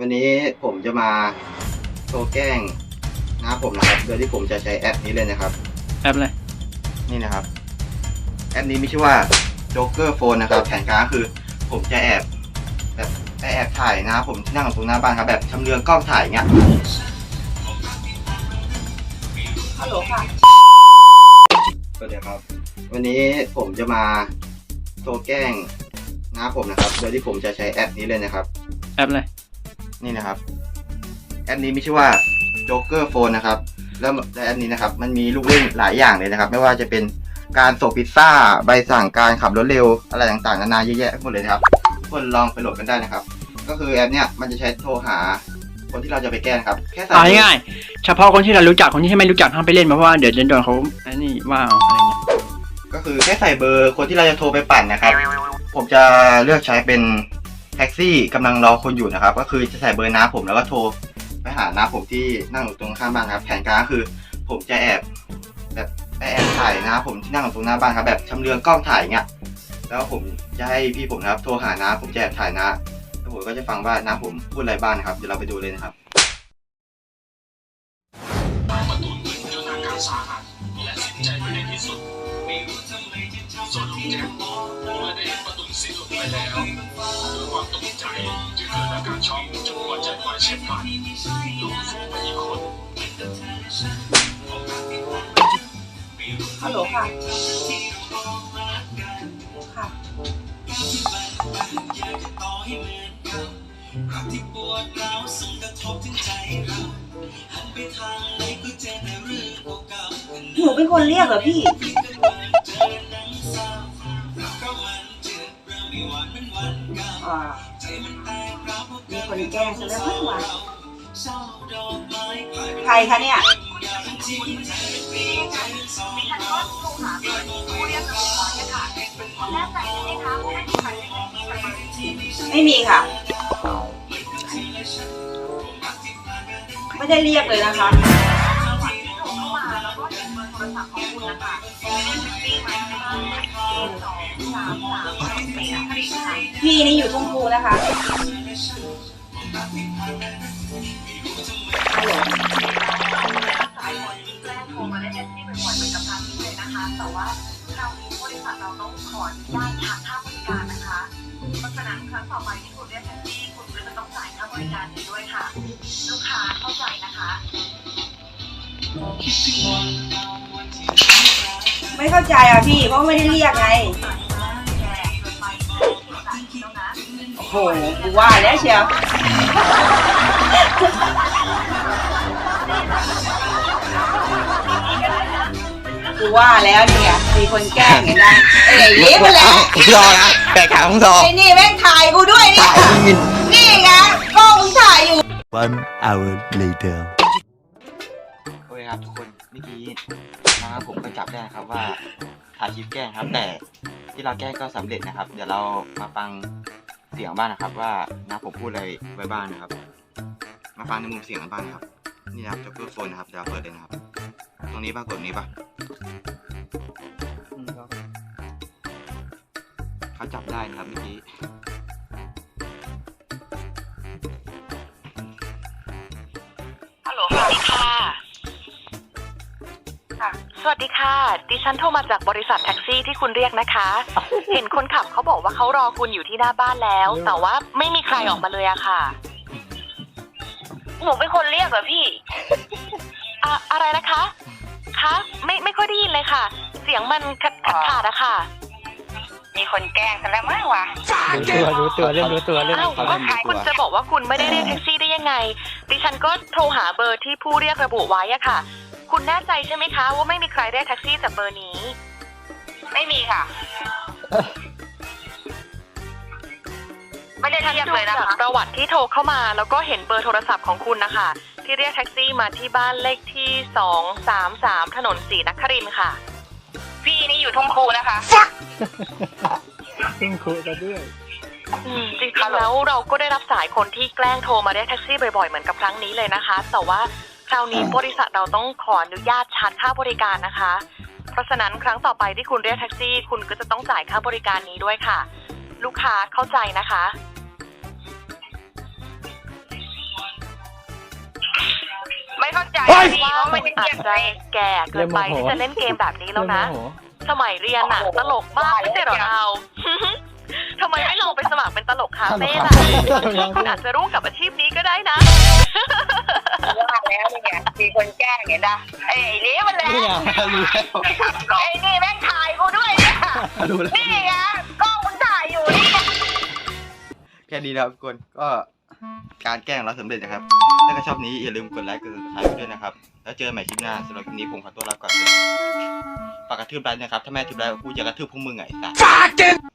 วันนี้ผมจะมาโทรแกล้งน้าผมนะครับ โดยที่ผมจะใช้แอปนี้เลยนะครับ แอปเลยนี่นะครับ แอปนี้มีชื่อว่า Joker Phone นะครับ แผนการก็คือ ผมจะแอบแบบไปแอบถ่ายนะผมที่นั่งอยู่ตรงหน้าบ้านครับแบบชำเลืองกล้องถ่ายเงี้ย ฮัลโหลค่ะ สวัสดีครับ วันนี้ผมจะมาโทรแกล้งน้าผมนะครับ โดยที่ผมจะใช้แอปนี้เลยนะครับ แอปเลย นี่นะครับแอปนี้มีชื่อว่า Joker Phone นะครับแล้วในแอปนี้นะครับ มันมีลูกเล่นหลายอย่างเลยนะครับ ไม่ว่าจะเป็นการส่งพิซซ่าใบสั่งการขับรถเร็วอะไรต่างๆนานาเยอะแยะหมดเลยนะครับทุกคนลองไปโหลดกันได้นะครับ ก็คือแอปเนี้ยมันจะใช้โทรหาคนที่เราจะไปแกล้งนะครับ แค่ใส่เอาง่ายๆเฉพาะคนที่เรารู้จักคนที่ไม่รู้จักห้ามไปเล่นเพราะว่าเดี๋ยวจะโดนเขาไอ้นี่ว่าเอาอะไรเงี้ยก็คือแค่ใส่เบอร์คนที่เราจะโทรไปปั่นนะครับ ผมจะเลือกใช้เป็น แท็กซี่กำลังรอคนอยู่นะครับ ก็คือจะใส่เบอร์น้าผมแล้วก็โทรไปหาน้าผมที่นั่งอยู่ตรงข้างบ้านครับ แผนการก็คือ ผมจะแอบ แบบไปแอบถ่ายน้าผมที่นั่งอยู่ตรงหน้าบ้านครับแบบชำเลืองกล้องถ่ายเงี้ยแล้วผมจะให้พี่ผมนะครับ โทรหาน้าผมจะแอบถ่ายน้าแล้วผมก็จะฟังว่าน้าผมพูดอะไรบ้างนะครับเดี๋ยวเราไปดูเลยนะครับส่วนลุงแจ็คเมื่อได้เห็นประ สิ้นลงไปแล้วด้วยความตกใจจึงเกิดอาการช็อกจนหัวใจวายเฉียบพลันลุกขึ้ไปอีกคนฮัลโหลค่ะค่ะหนูเป็นคนเรียกเหรอพี่ อ่ามีคนแกล้งฉันแล้วไม่ไหวใครคะเนี่ยไม่มีค่ะ ไม่ได้เรียกเลยนะคะ พี่นี่อยู่ทุ่งครูนะคะฮัลโหลสายคนที่แกล้งโทรมาได้แท็กซี่บ่อยๆเหมือนกับครั้งนี้เลยนะคะแต่ว่าคราวนี้บริษัทเราต้องขออนุญาตทางค่าบริการนะคะ เพราะฉะนั้นครั้งต่อไปที่คุณเรียกแท็กซี่คุณก็จะต้องจ่ายค่าบริการนี้ด้วยค่ะ ลูกค้าเข้าใจนะคะ ไม่เข้าใจอะพี่ เพราะไม่ได้เรียกไงแกเกินไปจ่ายแล้วนะโอ้โห กูว่าแล้วเชียวกูว่าแล้วเนี่ย มีคนแกล้งเห็นไหมไอ้ยิ้มไปแล้วรอนะแบกขาของซอไอ้นี่แม่งถ่ายกูด้วยเนี่ย นี่ไงกล้องมึงถ่ายอยู่ One hour later. โอเคครับทุกคนเมื่อกี้นะครับผมก็จับได้นะครับว่าถ่ายคลิปแกล้งครับ แต่ที่เราแกล้งก็สำเร็จนะครับ เดี๋ยวเรามาฟังเสียงบ้างนะครับ ว่าน้าผมพูดอะไรไว้บ้างนะครับ มาฟังในมุมเสียงกันบ้างนะครับ นี่นะครับจ็อกเกอร์โฟนนะครับเดี๋ยวเราเปิดเลยนะครับ ตรงนี้ป่ะกดนี้ป่ะเขาจับได้นะครับเมื่อกี้ สวัสดีค่ะ ดิฉันโทรมาจากบริษัทแท็กซี่ที่คุณเรียกนะคะ เห็นคนขับเขาบอกว่าเขารอคุณอยู่ที่หน้าบ้านแล้ว แต่ว่าไม่มีใครออกมาเลยอะค่ะ หนูเป็นคนเรียกเหรอพี่อะอะไรนะคะ คะ ไม่ไม่ค่อยได้ยินเลยค่ะ เสียงมันขาดขาดขาดอะค่ะ มีคนแกล้งกันแล้วมั้งวะรู้ตัวรู้ตัวเริ่มรู้ตัวเริ่มอ้าวรู้ตัวก็คุณจะบอกว่าคุณไม่ได้เรียกแท็กซี่ได้ยังไง ดิฉันก็โทรหาเบอร์ที่ผู้เรียกระบุไว้อะค่ะ คุณแน่ใจใช่ไหมคะว่าไม่มีใครเรียกแท็กซี่จากเบอร์นี้ ไม่มีค่ะ ไม่ได้เรียกเลยนะคะประวัติที่โทรเข้ามา แล้วก็เห็นเบอร์โทรศัพท์ของคุณนะคะ ที่เรียกแท็กซี่มาที่บ้านเลขที่สองสามสามถนนศรีนครินทร์ค่ะ พี่นี่อยู่ทุ่งคูนะคะ ซึ่งครูจะด้วย อืมจริงๆแล้วเราก็ได้รับสายคนที่แกล้งโทรมาเรียกแท็กซี่บ่อยๆ เหมือนกับครั้งนี้เลยนะคะ แต่ว่า คราวนี้บริษัทเราต้องขออนุญาตชาร์จค่าบริการนะคะ เพราะฉะนั้นครั้งต่อไปที่คุณเรียกแท็กซี่ คุณก็จะต้องจ่ายค่าบริการนี้ด้วยค่ะ ลูกค้าเข้าใจนะคะใจเฮ้ยดีว่าเขามัไม่นได้อาเรียจกจะแก่เกินไปที่จะเล่นเกมแบบนี้แล้วนะ สมัยเรียนอะตลกมากไม่ใช่เหรอเรา ทำไมไม่ลองไปสมัครเป็นตลกคาเฟ่ล่ะ คุณอาจจะรุ่งกับอาชีพนี้ก็ได้นะ ว่าแล้วนี่ไงมีคนแกล้งเห็นนะไอ้นี่มันแหละรู้แล้วไอ้นี่แม่งถ่ายกูด้วยเนี่ยรู้แล้วนี่ไงกล้องมันถ่ายอยู่นี่ไงแค่นี้นะครับทุกคนก็การแกล้งเราสำเร็จนะครับ ถ้าใครชอบนี้อย่าลืมกดไลค์กดติดตามด้วยนะครับ แล้วเจอกันใหม่คลิปหน้าสำหรับคลิปนี้ผมขอตัวลาก่อนเลยฝากกระทืบไลค์นะครับถ้าไม่กระทืบไลค์กูจะกระทืบพวกมึงไงไอ้สัส